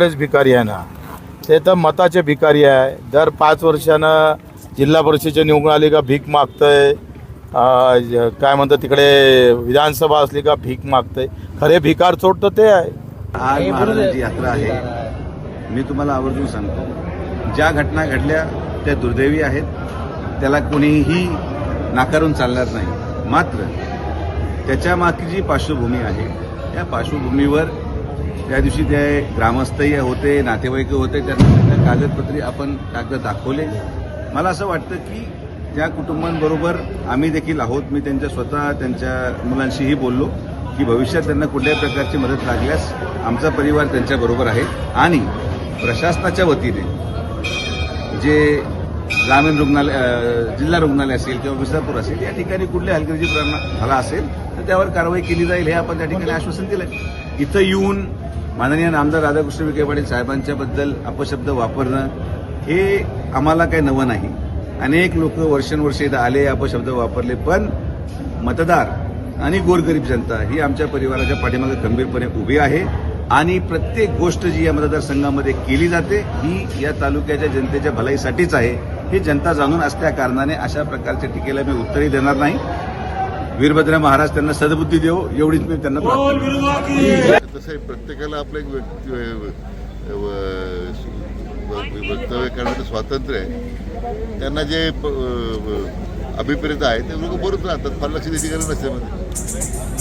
एवढेच भिकारी आहे ना. ते तर मताचे भिकारी आहे. दर पाच वर्षानं जिल्हा परिषदेच्या निवडून आली का भीक मागतंय. काय म्हणतात तिकडे विधानसभा असली का भीक मागतंय. खरे भिकार चोट तर ते आहे. आज महाराजांची यात्रा आहे. मी तुम्हाला आवर्जून सांगतो. ज्या घटना घडल्या त्या दुर्दैवी आहेत. त्याला कोणीही नाकारून चालणार नाही. मात्र त्याच्या मागची जी पार्श्वभूमी आहे त्या पार्श्वभूमीवर त्या दिवशी ते ग्रामस्थही होते नातेवाईक होते त्यांना त्यांना कागदपत्री आपण कागद दाखवले. मला असं वाटतं की त्या कुटुंबांबरोबर आम्ही देखील आहोत मी त्यांच्या स्वतः त्यांच्या मुलांशीही बोललो की भविष्यात त्यांना कुठल्याही प्रकारची मदत लागल्यास आमचा परिवार त्यांच्याबरोबर आहे. आणि प्रशासनाच्या वतीने जे ग्रामीण रुग्णालय जिल्हा रुग्णालय असेल किंवा विसापूर असेल या ठिकाणी कुठल्या हलगर्जी झाला असेल तर त्यावर कारवाई केली जाईल हे आपण त्या ठिकाणी आश्वासन दिलंय. इथं येऊन माननीय आमदार राधाकृष्ण विखे पाटील साहेबांच्याबद्दल अपशब्द वापरणं हे आम्हाला काही नवं नाही. अनेक लोक वर्षानुवर्षे इथं आले अपशब्द वापरले पण मतदार आणि गोरगरीब जनता ही आमच्या परिवाराच्या पाठीमागे गंभीरपणे उभी आहे आणि प्रत्येक गोष्ट जी या मतदारसंघामध्ये केली जाते ही या तालुक्याच्या जनतेच्या भलाईसाठीच आहे. हे जनता जाणून असल्या कारणाने अशा प्रकारच्या टीकेला मी उत्तरही देणार नाही. वीरभद्र महाराज त्यांना सद्बुद्धी देऊ एवढीच मी त्यांना. तसं आहे, प्रत्येकाला आपलं एक व्यक्ती- व- व- व- वक्तव्य करण्याचं स्वातंत्र्य आहे. त्यांना जे अभिप्रेत आहे ते लोक बोलत राहतात फार लक्ष द्यायची गरज नसते मध्ये.